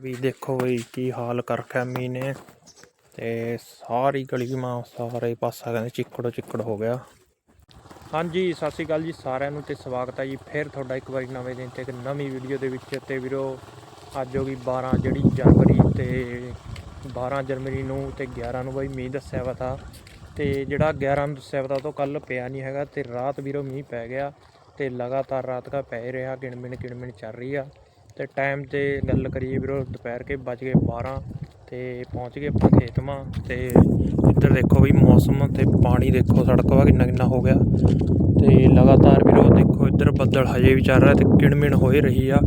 ਵੀ ਦੇਖੋ ਬਈ ਕੀ ਹਾਲ ਕਰ ਰੱਖਿਆ ਮੀਂਹ ਨੇ। ਤੇ ਸਾਰੀ ਗਲੀ ਮਾਂ ਸਾਰੇ ਪਾਸਾ ਕਹਿੰਦੇ ਚਿੱਕੜੋ ਚਿੱਕੜ ਹੋ ਗਿਆ। ਹਾਂਜੀ, ਸਤਿ ਸ਼੍ਰੀ ਅਕਾਲ ਜੀ ਸਾਰਿਆਂ ਨੂੰ ਤੇ ਸਵਾਗਤ ਹੈ ਜੀ ਫਿਰ ਤੁਹਾਡਾ ਇੱਕ ਵਾਰੀ ਨਵੇਂ ਦਿਨ ਤੇ ਇੱਕ ਨਵੀਂ ਵੀਡੀਓ ਦੇ ਵਿੱਚ। ਤੇ ਵੀਰੋ, ਅੱਜ ਹੋ ਗਈ 12 ਜਿਹੜੀ ਜਨਵਰੀ ਤੇ 12 ਜਨਵਰੀ ਨੂੰ ਤੇ 11 ਨੂੰ ਬਈ ਮੀਂਹ ਦੱਸਿਆ ਵਾ ਤਾ। ਤੇ ਜਿਹੜਾ 11 ਨੂੰ ਦੱਸਿਆ ਵਾ ਤਾ ਤੋਂ ਕੱਲ ਪਿਆ ਨਹੀਂ ਹੈਗਾ ਤੇ ਰਾਤ ਵੀਰੋ ਮੀਂਹ ਪੈ ਗਿਆ। ਤੇ ਲਗਾਤਾਰ ਰਾਤ ਦਾ ਪੈ ਰਿਹਾ, ਗਿਣਮਿਣ ਗਿਣਮਿਣ ਚੱਲ ਰਹੀ ਆ। ਤੇ ਟਾਈਮ ਤੇ ਗੱਲ ਕਰੀਏ ਵੀਰੋ, ਦੁਪਹਿਰ ਕੇ ਵੱਜ ਗਏ 12 ਤੇ ਪਹੁੰਚ ਗਏ ਆਪਾਂ ਖੇਤ ਤੇ ਇੱਧਰ ਦੇਖੋ ਵੀ ਮੌਸਮ ਤੇ ਪਾਣੀ ਦੇਖੋ ਸੜਕ ਵਾ ਕਿੰਨਾ ਕਿੰਨਾ ਹੋ ਗਿਆ। ਤੇ ਲਗਾਤਾਰ ਵੀਰੋ ਦੇਖੋ ਇੱਧਰ ਬੱਦਲ ਹਜੇ ਵੀ ਚੱਲ ਰਿਹਾ ਤੇ ਕਿਣਮਿਣ ਹੋਏ ਰਹੀ ਆ।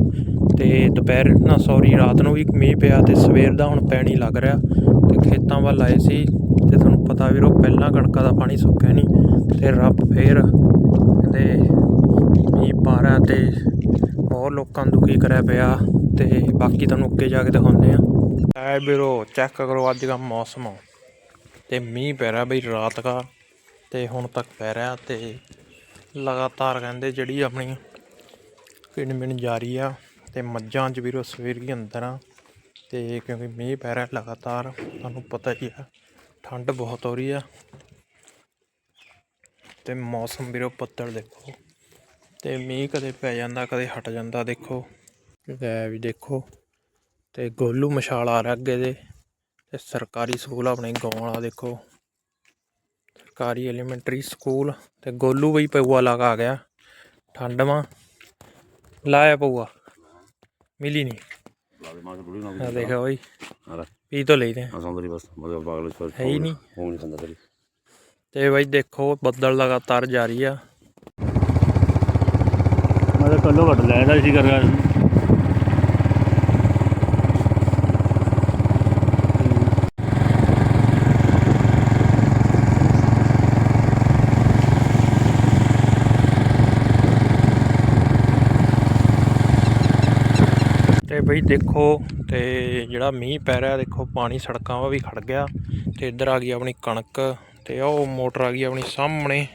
ਤੇ ਦੁਪਹਿਰ ਨਾ ਸੌਰੀ ਰਾਤ ਨੂੰ ਵੀ ਮੀਂਹ ਪਿਆ ਤੇ ਸਵੇਰ ਦਾ ਹੁਣ ਪੈਣੀ ਲੱਗ ਰਿਹਾ ਤੇ ਖੇਤਾਂ ਵੱਲ ਆਏ ਸੀ ਤੇ ਤੁਹਾਨੂੰ ਪਤਾ ਵੀਰੋ ਪਹਿਲਾਂ ਕਣਕਾਂ ਦਾ ਪਾਣੀ ਸੁੱਕਿਆ ਨਹੀਂ ਤੇ ਰੱਬ ਫੇਰ ਕਹਿੰਦੇ ਮੀਂਹ ਪਾ ਰਿਹਾ ਤੇ ਬਹੁਤ ਲੋਕਾਂ ਨੂੰ ਦੁਖੀ ਕਰਿਆ ਪਿਆ ਤੇ ਬਾਕੀ ਤੁਹਾਨੂੰ ਅੱਗੇ ਜਾ ਕੇ ਦਿਖਾਉਂਦੇ ਆ ਐ ਵੀਰੋ ਚੈੱਕ ਕਰੋ ਅੱਜ ਦਾ ਮੌਸਮ। ਤੇ ਮੀਂਹ ਪੈ ਰਿਹਾ ਬਈ ਰਾਤ ਦਾ ਤੇ ਹੁਣ ਤੱਕ ਪੈ ਰਿਹਾ ਤੇ ਲਗਾਤਾਰ ਕਹਿੰਦੇ ਜਿਹੜੀ ਆਪਣੀ ਕਿਣਮਿਣ ਜਾਰੀ ਆ ਤੇ ਮੱਝਾਂ 'ਚ ਵੀਰੋ ਸਵੇਰ ਹੀ ਅੰਦਰ ਆ ਤੇ ਕਿਉਂਕਿ ਮੀਂਹ ਪੈ ਰਿਹਾ ਲਗਾਤਾਰ, ਤੁਹਾਨੂੰ ਪਤਾ ਹੀ ਆ, ਠੰਡ ਬਹੁਤ ਹੋ ਰਹੀ ਆ। ਤੇ ਮੌਸਮ ਵੀਰੋ ਪੱਤਲ ਦੇਖੋ। ਤੇ ਮੀਂਹ ਕਦੇ ਪੈ ਜਾਂਦਾ, ਕਦੇ ਹਟ ਜਾਂਦਾ, ਦੇਖੋ। ਲੈ ਵੀ ਦੇਖੋ, ਤੇ ਗੋਲੂ ਮਸ਼ਾਲ ਆ ਰਿਹਾ ਅੱਗੇ ਦੇ, ਤੇ ਸਰਕਾਰੀ ਸਕੂਲ ਆਪਣੇ ਗਾਉਂ ਵਾਲਾ, ਦੇਖੋ। ਸਰਕਾਰੀ ਐਲੀਮੈਂਟਰੀ ਸਕੂਲ, ਤੇ ਗੋਲੂ ਬਈ ਪਊਆ ਲਗਾ ਆ ਗਿਆ। ਠੰਡ ਲਾਇਆ ਪਊਆ। ਮਿਲੀ ਨਹੀਂ ਮਾਰ ਦੇਖੋ ਬਈ। ਪੀ ਤੋਂ ਲਈਦੇ ਹੈ ਹੀ ਨਹੀਂ। ਤੇ ਬਈ ਦੇਖੋ, ਬੱਦਲ ਲਗਾਤਾਰ ਜਾਰੀ ਆ। ਤਾਂ ਕੱਲੋ ਘਟ ਲੈਦਾ ਸੀ ਕਰ ਤੇ ਬਈ ਦੇਖੋ, ਤੇ ਜਿਹੜਾ ਮੀਂਹ ਪੈ ਰਿਹਾ, ਦੇਖੋ ਪਾਣੀ ਸੜਕਾਂ 'ਵਾ ਵੀ ਖੜ ਗਿਆ ਤੇ ਇੱਧਰ ਆ ਗਈ ਆਪਣੀ ਕਣਕ ਤੇ ਉਹ ਮੋਟਰ ਆ ਗਈ ਆਪਣੀ ਸਾਹਮਣੇ।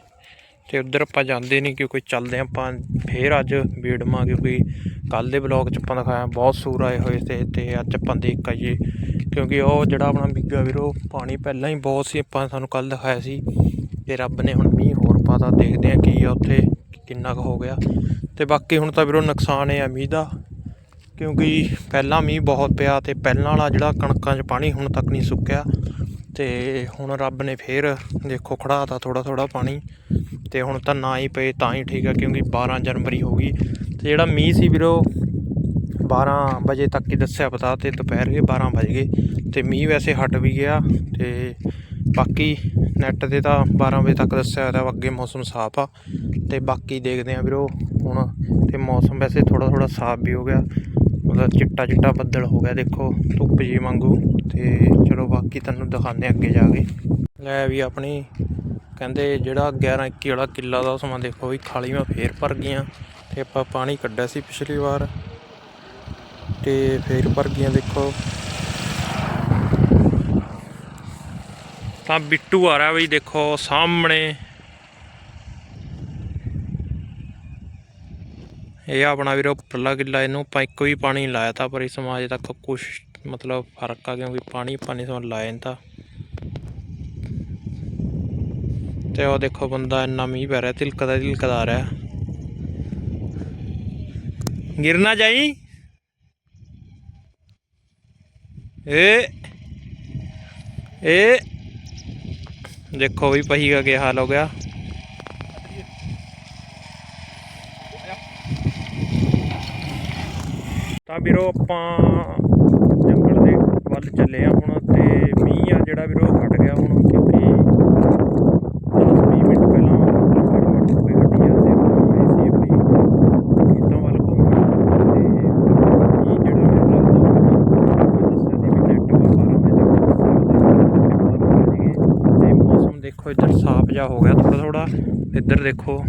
ਤੇ ਉੱਧਰ ਆਪਾਂ ਜਾਂਦੇ ਨਹੀਂ ਕਿਉਂਕਿ ਚੱਲਦੇ ਆਪਾਂ ਫੇਰ ਅੱਜ ਬੀੜਮਾ ਕਿਉਂਕਿ ਕੱਲ ਦੇ ਬਲੌਗ 'ਚ ਆਪਾਂ ਦਿਖਾਇਆ ਬਹੁਤ ਸੂਰ ਆਏ ਹੋਏ ਤੇ ਤੇ ਅੱਜ ਆਪਾਂ ਦੇਖ ਆਈਏ ਕਿਉਂਕਿ ਉਹ ਜਿਹੜਾ ਆਪਣਾ ਬਿੱਗਾ ਵੀਰੋ ਪਾਣੀ ਪਹਿਲਾਂ ਹੀ ਬਹੁਤ ਸੀ, ਆਪਾਂ ਸਾਨੂੰ ਕੱਲ ਦਿਖਾਇਆ ਸੀ ਤੇ ਰੱਬ ਨੇ ਹੁਣ ਮੀਂਹ ਹੋਰ ਪਾਤਾ, ਦੇਖਦੇ ਆ ਕੀ ਆ ਉੱਥੇ, ਕਿੰਨਾ ਕੁ ਹੋ ਗਿਆ। ਤੇ ਬਾਕੀ ਹੁਣ ਤਾਂ ਵੀਰੋ ਨੁਕਸਾਨ ਇਹ ਆ ਮੀਂਹ ਦਾ, ਕਿਉਂਕਿ ਪਹਿਲਾਂ ਮੀਂਹ ਬਹੁਤ ਪਿਆ ਤੇ ਪਹਿਲਾਂ ਵਾਲਾ ਜਿਹੜਾ ਕਣਕਾਂ 'ਚ ਪਾਣੀ ਹੁਣ ਤੱਕ ਨਹੀਂ ਸੁੱਕਿਆ ਤੇ ਹੁਣ ਰੱਬ ਨੇ ਫੇਰ ਦੇਖੋ ਖੜਾਤਾ ਥੋੜਾ ਥੋੜਾ ਪਾਣੀ। ਤੇ ਹੁਣ ਤਾਂ ਨਾ ਹੀ ਪਏ ਤਾਂ ਹੀ ਠੀਕ ਆ ਕਿਉਂਕਿ 12 ਜਨਵਰੀ ਹੋ ਗਈ। ਤੇ ਜਿਹੜਾ ਮੀਂਹ ਸੀ ਵੀਰੋ 12 ਵਜੇ ਤੱਕ ਹੀ ਦੱਸਿਆ ਪਤਾ ਤੇ ਦੁਪਹਿਰ ਦੇ 12 ਵਜ ਗਏ। ਤੇ ਮੀਂਹ ਵੈਸੇ ਹਟ ਵੀ ਗਿਆ ਤੇ ਬਾਕੀ ਨੈਟ ਤੇ ਤਾਂ 12 ਵਜੇ ਤੱਕ ਦੱਸਿਆ ਹੋਇਆ ਤਾ, ਅੱਗੇ ਮੌਸਮ ਸਾਫ਼ ਆ। ਤੇ ਬਾਕੀ ਦੇਖਦੇ ਆ ਵੀਰੋ ਹੁਣ ਤੇ ਮੌਸਮ ਵੈਸੇ ਥੋੜਾ ਥੋੜਾ ਸਾਫ਼ ਵੀ ਹੋ ਗਿਆ। ਮਤਲਬ ਚਿੱਟਾ ਚਿੱਟਾ ਬੱਦਲ ਹੋ ਗਿਆ ਦੇਖੋ ਧੁੱਪ ਜੀ ਵਾਂਗੂ। ਤੇ ਚਲੋ ਬਾਕੀ ਤੁਹਾਨੂੰ ਦਿਖਾਉਂਦੇ ਅੱਗੇ ਜਾ ਕੇ। ਲੈ ਵੀ ਆਪਣੀ ਕਹਿੰਦੇ ਜਿਹੜਾ 11 21 ਵਾਲਾ ਕਿੱਲਾ ਦਾ ਸਮਾਂ ਦੇਖੋ ਵੀ ਖਾਲੀਆਂ ਫੇਰ ਭਰ ਗਈਆਂ ਤੇ ਆਪਾਂ ਪਾਣੀ ਕੱਢਿਆ ਸੀ ਪਿਛਲੀ ਵਾਰ ਤੇ ਫੇਰ ਭਰ ਗਈਆਂ ਦੇਖੋ। ਤਾਂ ਬਿੱਟੂ ਆ ਰਿਹਾ ਬਈ ਦੇਖੋ ਸਾਹਮਣੇ। ਇਹ ਆਪਣਾ ਵੀਰੋ ਉੱਪਰਲਾ ਕਿੱਲਾ, ਇਹਨੂੰ ਆਪਾਂ ਇੱਕੋ ਹੀ ਪਾਣੀ ਲਾਇਆ ਤਾਂ ਪਰ ਇਸ ਸਮਾਜ ਤੱਕ ਕੁਝ ਮਤਲਬ ਫ਼ਰਕ ਆ ਕਿਉਂਕਿ ਪਾਣੀ ਪਾਣੀ ਸਮਾਂ ਲਾਇਆ ਨਹੀਂ ਤਾਂ। ਤੇ ਉਹ ਦੇਖੋ ਬੰਦਾ ਇੰਨਾ ਮੀਂਹ ਪੈ ਰਿਹਾ, ਤਿਲਕਦਾ ਤਿਲਕਦਾ ਆ ਰਿਹਾ। ਗਿਰ ਨਾ ਜਾਈ। ਏ ਏ। ਦੇਖੋ ਵੀ ਪਹੀ ਦਾ ਕੀ ਹਾਲ ਹੋ ਗਿਆ। ਤਾਂ ਵੀਰੋ ਆਪਾਂ ਜੰਗਲ ਦੇ ਵੱਲ ਚੱਲੇ ਆ ਹੁਣ ਤੇ ਮੀਂਹ ਆ ਜਿਹੜਾ ਵੀਰੋ ਹਟ ਗਿਆ ਹੁਣ ਕਿਉਂਕਿ 10-20 ਮਿੰਟ ਪਹਿਲਾਂ ਮਤਲਬ ਮਿੰਟ ਹੋ ਗਏ ਹਟੀ ਆ ਤੇ ਆਪਾਂ ਆਏ ਸੀ ਆਪਣੀ ਖੇਤਾਂ ਵੱਲ ਘੁੰਮਣ ਤੇ ਮੀਂਹ ਜਿਹੜਾ ਮੈਨੂੰ ਲੱਗਦਾ ਹੁਣ ਮੈਂ ਦੱਸਿਆ ਸੀ ਵੀ ਨੈਟ ਵਾ 12 ਵਜੇ ਤੱਕ ਦੱਸਿਆ ਉਹਦੇ ਤੇ 12 ਵਜ ਗਏ ਤੇ ਮੌਸਮ ਦੇਖੋ, ਇੱਧਰ ਸਾਫ਼ ਜਿਹਾ ਹੋ ਗਿਆ ਥੋੜਾ ਥੋੜਾ ਇੱਧਰ ਦੇਖੋ,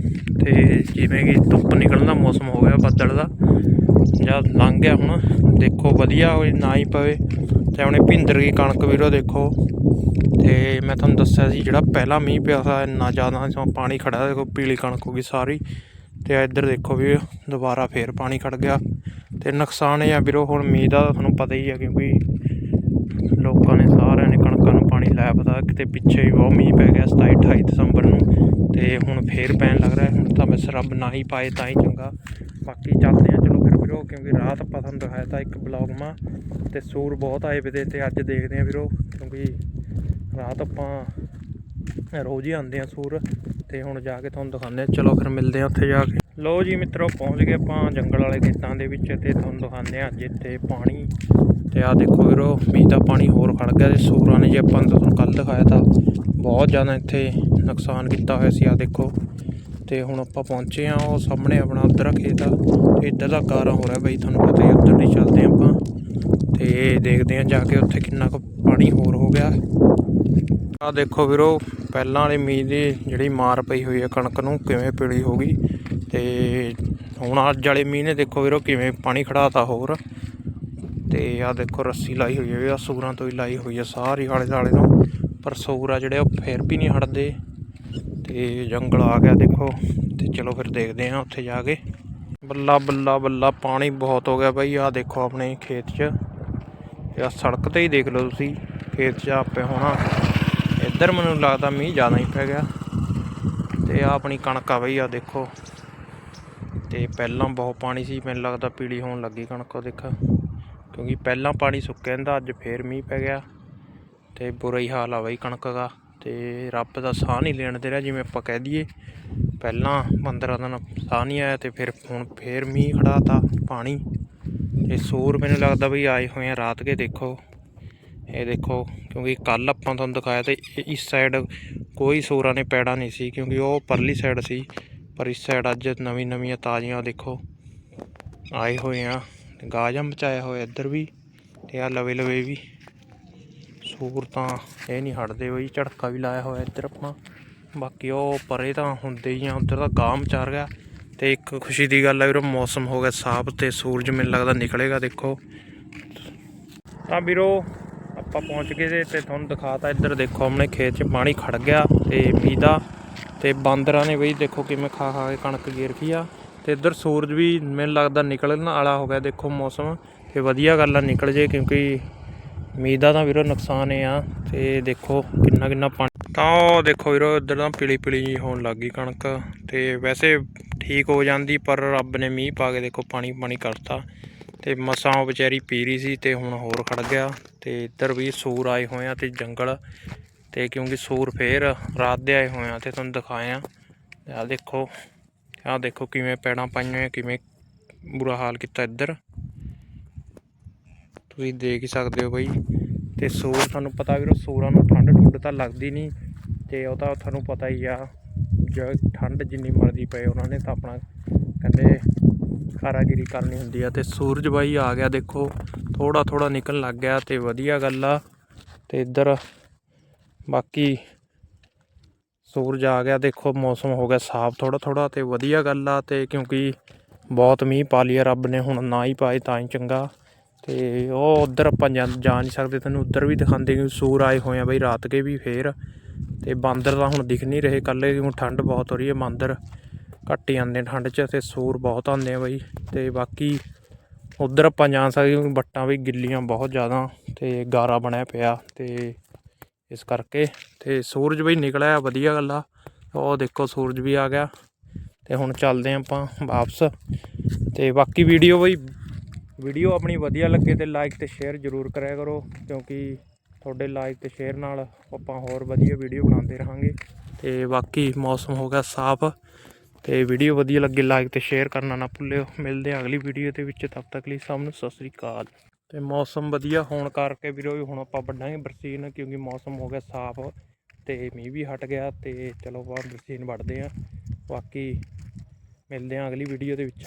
ਤੇ ਜਿਵੇਂ ਕਿ ਧੁੱਪ ਨਿਕਲਣ ਦਾ ਮੌਸਮ ਹੋ ਗਿਆ ਬੱਦਲ ਦਾ। ਜਾਂ ਲੰਘ ਗਿਆ ਹੁਣ। ਦੇਖੋ, ਵਧੀਆ ਹੋਏ ਨਾ ਹੀ ਪਵੇ। ਤੇ ਆਪਣੇ ਭਿੰਦਰ ਗਈ ਕਣਕ ਵੀਰੋ ਦੇਖੋ। ਤੇ ਮੈਂ ਤੁਹਾਨੂੰ ਦੱਸਿਆ ਸੀ, ਜਿਹੜਾ ਪਹਿਲਾ ਮੀਂਹ ਪਿਆ ਸੀ ਇੰਨਾ ਜ਼ਿਆਦਾ ਪਾਣੀ ਖੜਾ ਦੇਖੋ, ਪੀਲੀ ਕਣਕ ਹੋ ਗਈ ਸਾਰੀ। ਤੇ ਇੱਧਰ ਦੇਖੋ ਵੀ, ਦੁਬਾਰਾ ਫੇਰ ਪਾਣੀ ਖੜ ਗਿਆ। ਤੇ ਨੁਕਸਾਨ ਇਹ ਆ ਵੀਰੋ, ਹੁਣ ਮੀਂਹ ਦਾ ਤੁਹਾਨੂੰ ਪਤਾ ਹੀ ਆ, ਕਿਉਂਕਿ ਕਣਕਾਂ ਨੂੰ ਪਤਾ ਕਿਤੇ ਪਿੱਛੇ ਹੀ ਬਹੁਤ ਮੀਂਹ ਪੈ ਗਿਆ 27 28 ਦਸੰਬਰ ਨੂੰ। ਤੇ ਹੁਣ ਫੇਰ ਪੈਣ ਲੱਗ ਰਿਹਾ, ਹੁਣ ਤਾਂ ਬਸ ਰੱਬ ਨਾ ਹੀ ਪਾਏ ਤਾਂ ਹੀ ਚੰਗਾ। ਬਾਕੀ ਚੱਲਦੇ ਆ ਚਲੋ ਫਿਰ ਵੀਰੋ, ਕਿਉਂਕਿ ਰਾਤ ਆਪਾਂ ਤੁਹਾਨੂੰ ਦਿਖਾਇਆ ਤਾਂ ਇੱਕ ਬਲੌਗ ਮਾ ਤੇ ਸੂਰ ਬਹੁਤ ਆਏ ਵੇ ਤੇ ਤੇ ਅੱਜ ਦੇਖਦੇ ਆ ਵੀਰੋ, ਕਿਉਂਕਿ ਰਾਤ ਆਪਾਂ ਰੋਜ਼ ਹੀ ਆਉਂਦੇ ਆ ਸੂਰ। ਤੇ ਹੁਣ ਜਾ ਕੇ ਤੁਹਾਨੂੰ ਦਿਖਾਉਂਦੇ ਆ ਚਲੋ ਫਿਰ ਮਿਲਦੇ ਆ ਉੱਥੇ ਜਾ ਕੇ। ਲੋ ਜੀ ਮਿੱਤਰੋ, ਪਹੁੰਚ ਗਏ ਆਪਾਂ ਜੰਗਲ ਵਾਲੇ ਖੇਤਾਂ ਦੇ ਵਿੱਚ ਤੇ ਤੁਹਾਨੂੰ ਦਿਖਾਉਂਦੇ ਆ ਅੱਜ ਇੱਥੇ ਪਾਣੀ। ਤੇ ਆ ਦੇਖੋ ਵੀਰੋ, ਮੀਂਹ ਦਾ ਪਾਣੀ ਹੋਰ ਖੜ ਗਿਆ ਤੇ ਸੂਰਾਂ ਨੇ ਜੇ ਆਪਾਂ ਨੂੰ ਤੁਹਾਨੂੰ ਕੱਲ ਦਿਖਾਇਆ ਤਾਂ ਬਹੁਤ ਜ਼ਿਆਦਾ ਇੱਥੇ ਨੁਕਸਾਨ ਕੀਤਾ ਹੋਇਆ ਸੀ ਆ ਦੇਖੋ। ਤੇ ਹੁਣ ਆਪਾਂ ਪਹੁੰਚੇ ਆ ਉਹ ਸਾਹਮਣੇ ਆਪਣਾ ਉਧਰ ਖੇਤ ਆ, ਤੇ ਇੱਧਰ ਦਾ ਕਾਰਾ ਹੋ ਰਿਹਾ ਬਈ, ਤੁਹਾਨੂੰ ਪਤਾ ਹੀ ਉੱਧਰ ਦੀ ਚੱਲਦੇ ਆਪਾਂ। ਤੇ ਦੇਖਦੇ ਆ ਜਾ ਕੇ ਉੱਥੇ ਕਿੰਨਾ ਕੁ ਪਾਣੀ ਹੋਰ ਹੋ ਗਿਆ। ਆ ਦੇਖੋ ਵੀਰੋ, ਪਹਿਲਾਂ ਵਾਲੇ ਮੀਂਹ ਦੀ ਜਿਹੜੀ ਮਾਰ ਪਈ ਹੋਈ ਹੈ ਕਣਕ ਨੂੰ, ਕਿਵੇਂ ਪੀਲੀ ਹੋ ਗਈ। ਤੇ ਹੁਣ ਅੱਜ ਵਾਲੇ ਮੀਂਹ ਨੇ ਦੇਖੋ ਵੀਰੋ, ਕਿਵੇਂ ਪਾਣੀ ਖੜਾਤਾ ਹੋਰ। ਤੇ ਆ ਦੇਖੋ ਰੱਸੀ ਲਾਈ ਹੋਈ ਹੈ ਆ ਸੂਰਾਂ ਤੋਂ ਹੀ ਲਾਈ ਹੋਈ ਹੈ ਸਾਰੀ ਆਲੇ ਦੁਆਲੇ ਤੋਂ ਪਰ ਸੂਰ ਆ ਜਿਹੜੇ, ਉਹ ਫਿਰ ਵੀ ਨਹੀਂ ਹਟਦੇ। ਤੇ ਜੰਗਲ ਆ ਗਿਆ ਦੇਖੋ, ਤੇ ਚਲੋ ਫਿਰ ਦੇਖਦੇ ਆ ਉੱਥੇ ਜਾ ਕੇ। ਬੱਲਾ ਬੱਲਾ ਬੱਲਾ, ਪਾਣੀ ਬਹੁਤ ਹੋ ਗਿਆ ਬਾਈ ਆ ਦੇਖੋ ਆਪਣੇ ਖੇਤ 'ਚ। ਤੇ ਸੜਕ ਤੇ ਹੀ ਦੇਖ ਲਓ ਤੁਸੀਂ, ਖੇਤ 'ਚ ਆਪੇ ਹੋਣਾ। ਇੱਧਰ ਮੈਨੂੰ ਲੱਗਦਾ ਮੀਂਹ ਜ਼ਿਆਦਾ ਹੀ ਪੈ ਗਿਆ। ਤੇ ਆ ਆਪਣੀ ਕਣਕ ਆ ਬਈ ਆ ਦੇਖੋ। ਤੇ ਪਹਿਲਾਂ ਬਹੁਤ ਪਾਣੀ ਸੀ, ਮੈਨੂੰ ਲੱਗਦਾ ਪੀਲੀ ਹੋਣ ਲੱਗੀ ਕਣਕ, ਉਹ ਦੇਖ। ਕਿਉਂਕਿ ਪਹਿਲਾਂ ਪਾਣੀ ਸੁੱਕਿਆ ਜਾਂਦਾ ਅੱਜ ਫੇਰ ਮੀਂਹ ਪੈ ਗਿਆ ਤੇ ਬੁਰਾ ਹੀ ਹਾਲ ਆ ਬਈ ਕਣਕ ਦਾ ਤੇ ਰੱਬ ਦਾ ਸਾਹ ਨਹੀਂ ਲੈਣ ਦੇ ਰਿਹਾ ਜਿਵੇਂ ਆਪਾਂ ਕਹਿ ਦਈਏ। ਪਹਿਲਾਂ 15 ਦਿਨ ਸਾਹ ਨਹੀਂ ਆਇਆ ਤੇ ਫਿਰ ਹੁਣ ਫੇਰ ਮੀਂਹ ਖੜਾਤਾ ਪਾਣੀ ਤੇ ਸੂਰ ਮੈਨੂੰ ਲੱਗਦਾ ਬਈ ਆਏ ਹੋਏ ਆ ਰਾਤ ਕੇ ਦੇਖੋ। ਇਹ ਦੇਖੋ ਕਿਉਂਕਿ ਕੱਲ ਆਪਾਂ ਤੁਹਾਨੂੰ ਦਿਖਾਇਆ ਤੇ ਇਹ- ਇਸ ਸਾਈਡ ਕੋਈ ਸੂਰਾਂ ਨੇ ਪੈੜਾ ਨਹੀਂ ਸੀ ਕਿਉਂਕਿ ਉਹ ਪਰਲੀ ਸਾਈਡ ਸੀ, ਪਰ ਇਸ ਸਾਈਡ ਅੱਜ ਨਵੀਂ ਨਵੀਆਂ ਤਾਜ਼ੀਆਂ ਦੇਖੋ। ਆਏ ਹੋਏ ਆ। ਗਾਜਾ ਮਚਾਇਆ ਹੋਇਆ ਇੱਧਰ ਵੀ ਤੇ ਆ ਲਵੇ ਲਵੇ ਵੀ। ਸੂਰ ਤਾਂ ਇਹ ਨਹੀਂ ਹਟਦੇ ਬਈ, ਝੜਕਾ ਵੀ ਲਾਇਆ ਹੋਇਆ ਇੱਧਰ ਆਪਾਂ। ਬਾਕੀ ਉਹ ਪਰੇ ਤਾਂ ਹੁੰਦੇ ਹੀ ਆ, ਉੱਧਰ ਤਾਂ ਗਾਹ ਮਚਾਰ ਗਿਆ ਤੇ ਇੱਕ ਖੁਸ਼ੀ ਦੀ ਗੱਲ ਹੈ ਵੀਰੋ, ਮੌਸਮ ਹੋ ਗਿਆ ਸਾਫ਼ ਤੇ ਸੂਰਜ ਮੈਨੂੰ ਲੱਗਦਾ ਨਿਕਲੇਗਾ, ਦੇਖੋ। ਤਾਂ ਵੀਰੋ, ਆਪਾਂ ਪਹੁੰਚ ਗਏ ਤੇ ਤੇ ਤੁਹਾਨੂੰ ਦਿਖਾਤਾ ਇੱਧਰ, ਦੇਖੋ ਆਪਣੇ ਖੇਤ 'ਚ ਪਾਣੀ ਖੜ ਗਿਆ ਤੇ ਮੀਂਹ ਦਾ। ਤੇ ਬਾਂਦਰਾਂ ਨੇ ਬਈ, ਦੇਖੋ ਕਿਵੇਂ ਖਾ ਖਾ ਕੇ ਕਣਕ ਗੇਰ ਕੀ ਆ। ਤੇ ਇੱਧਰ ਸੂਰਜ ਵੀ ਮੈਨੂੰ ਲੱਗਦਾ ਨਿਕਲਣ ਵਾਲਾ ਹੋ ਗਿਆ। ਦੇਖੋ ਮੌਸਮ, ਤੇ ਵਧੀਆ ਗੱਲ ਆ, ਨਿਕਲ ਜੇ ਕਿਉਂਕਿ ਮੀਂਹ ਦਾ ਤਾਂ ਵੀਰੋ ਨੁਕਸਾਨ ਇਹ ਆ, ਤੇ ਦੇਖੋ ਕਿੰਨਾ ਕਿੰਨਾ ਪਾਣੀ। ਤਾਂ ਉਹ ਦੇਖੋ ਵੀਰੋ ਇੱਧਰ ਤਾਂ ਪੀਲੀ ਪੀਲੀ ਜਿਹੀ ਹੋਣ ਲੱਗ ਗਈ ਕਣਕ, ਤੇ ਵੈਸੇ ਠੀਕ ਹੋ ਜਾਂਦੀ, ਪਰ ਰੱਬ ਨੇ ਮੀਂਹ ਪਾ ਕੇ ਦੇਖੋ ਪਾਣੀ ਪਾਣੀ ਕਰਤਾ। ਤੇ ਮਸਾਂ ਉਹ ਵਿਚਾਰੀ ਪੀ ਰਹੀ ਸੀ ਤੇ ਹੁਣ ਹੋਰ ਖੜ ਗਿਆ, ਤੇ ਇੱਧਰ ਵੀ ਸੂਰ ਆਏ ਹੋਏ ਆ ਤੇ ਜੰਗਲ, ਤੇ ਕਿਉਂਕਿ ਸੂਰ ਫੇਰ ਰਾਤ ਦੇ ਆਏ ਹੋਏ ਆ, ਤੇ ਤੁਹਾਨੂੰ ਦਿਖਾਇਆ ਆ। ਦੇਖੋ ਆ ਦੇਖੋ ਕਿਵੇਂ ਪੈੜਾਂ ਪਾਈਆਂ ਹੋਈਆਂ, ਕਿਵੇਂ ਬੁਰਾ ਹਾਲ ਕੀਤਾ ਇੱਧਰ। ਤੁਸੀਂ ਦੇਖ ਹੀ ਸਕਦੇ ਹੋ ਬਈ, ਤੇ ਸੂਰ ਤੁਹਾਨੂੰ ਪਤਾ ਵੀਰੋ, ਸੂਰਾਂ ਨੂੰ ਠੰਡ ਠੁੰਡ ਤਾਂ ਲੱਗਦੀ ਨਹੀਂ, ਤੇ ਉਹ ਤਾਂ ਤੁਹਾਨੂੰ ਪਤਾ ਹੀ ਆ, ਜੋ ਠੰਡ ਜਿੰਨੀ ਮਰਜ਼ੀ ਪਏ ਉਹਨਾਂ ਨੇ ਤਾਂ ਆਪਣਾ ਕਹਿੰਦੇ ਕਾਰਾਗਿਰੀ ਕਰਨੀ ਹੁੰਦੀ ਆ। ਤੇ ਸੂਰਜ ਬਾਈ ਆ ਗਿਆ, ਦੇਖੋ ਥੋੜਾ ਥੋੜਾ ਨਿਕਲਣ ਲੱਗ ਗਿਆ ਤੇ ਵਧੀਆ ਗੱਲ ਆ। ਤੇ ਇੱਧਰ ਬਾਕੀ ਸੂਰਜ ਆ ਗਿਆ, ਦੇਖੋ ਮੌਸਮ ਹੋ ਗਿਆ ਸਾਫ਼ ਥੋੜਾ ਥੋੜਾ ਤੇ ਵਧੀਆ ਗੱਲ ਆ ਤੇ ਕਿਉਂਕਿ ਬਹੁਤ ਮੀਂਹ ਪਾ ਲਿਆ ਰੱਬ ਨੇ, ਹੁਣ ਨਾ ਹੀ ਪਾਏ ਤਾਂ ਹੀ ਚੰਗਾ। ਤੇ ਉਹ ਉਧਰ ਆਪਾਂ ਜਾ ਜਾ ਨਹੀਂ ਸਕਦੇ, ਤੈਨੂੰ ਉਧਰ ਵੀ ਦਿਖਾਉਂਦੇ ਕਿ ਸੂਰ ਆਏ ਹੋਏ ਆ ਬਈ ਰਾਤ ਕੇ ਵੀ ਫੇਰ। ਤੇ ਬਾਂਦਰ ਤਾਂ ਹੁਣ ਦਿਖ ਨਹੀਂ ਰਹੇ ਕੱਲੇ ਹੁਣ ਠੰਡ ਬਹੁਤ ਹੋ ਰਹੀ ਹੈ, ਬਾਂਦਰ ਘੱਟ ਹੀ ਆਉਂਦੇ ਠੰਡ 'ਚ ਤੇ ਸੂਰ ਬਹੁਤ ਆਉਂਦੇ ਆ ਬਈ। ਤੇ ਬਾਕੀ ਉਧਰ ਆਪਾਂ ਜਾ ਸਕਦੇ ਕਿਉਂਕਿ ਬੱਟਾਂ ਵੀ ਗਿੱਲੀਆਂ ਬਹੁਤ ਜ਼ਿਆਦਾ ਤੇ ਗਾਰਾ ਬਣਿਆ ਪਿਆ ਤੇ ਇਸ ਕਰਕੇ ਤੇ ਸੂਰਜ ਵੀ ਨਿਕਲਿਆ ਵਧੀਆ ਗੱਲ ਆ। ਉਹ ਦੇਖੋ ਸੂਰਜ ਵੀ ਆ ਗਿਆ। ਤੇ ਹੁਣ ਚੱਲਦੇ ਹਾਂ ਆਪਾਂ ਵਾਪਸ। ਤੇ ਬਾਕੀ ਵੀਡੀਓ ਬਈ ਵੀਡੀਓ ਆਪਣੀ ਵਧੀਆ ਲੱਗੇ ਤੇ ਲਾਈਕ ਤੇ ਸ਼ੇਅਰ ਜ਼ਰੂਰ ਕਰਿਆ ਕਰੋ, ਕਿਉਂਕਿ ਤੁਹਾਡੇ ਲਾਈਕ ਤੇ ਸ਼ੇਅਰ ਨਾਲ ਆਪਾਂ ਹੋਰ ਵਧੀਆ ਵੀਡੀਓ ਬਣਾਉਂਦੇ ਰਹਾਂਗੇ। ਤੇ ਬਾਕੀ ਮੌਸਮ ਹੋ ਗਿਆ ਸਾਫ਼। ਤੇ ਵੀਡੀਓ ਵਧੀਆ ਲੱਗੇ ਲਾਈਕ ਤੇ ਸ਼ੇਅਰ ਕਰਨਾ ਨਾ ਭੁੱਲਿਓ। ਮਿਲਦੇ ਹਾਂ ਅਗਲੀ ਵੀਡੀਓ ਦੇ ਵਿੱਚ। ਤਬ ਤੱਕ ਲਈ ਸਭ ਨੂੰ ਸਤਿ ਸ੍ਰੀ ਅਕਾਲ। ਤੇ ਮੌਸਮ ਵਧੀਆ ਹੋਣ ਕਰਕੇ ਵੀਰੋ ਹੁਣ ਆਪਾਂ ਵੱਢਾਂਗੇ ਬਰਸੀਨ ਕਿਉਂਕਿ ਮੌਸਮ ਹੋ ਗਿਆ ਸਾਫ਼ ਤੇ ਮੀਂਹ ਵੀ ਹਟ ਗਿਆ ਤੇ ਚਲੋ ਆਪਾਂ ਬਰਸੀਨ ਵੱਢਦੇ ਆਂ ਬਾਕੀ ਮਿਲਦੇ ਹਾਂ ਅਗਲੀ ਵੀਡੀਓ ਦੇ ਵਿੱਚ।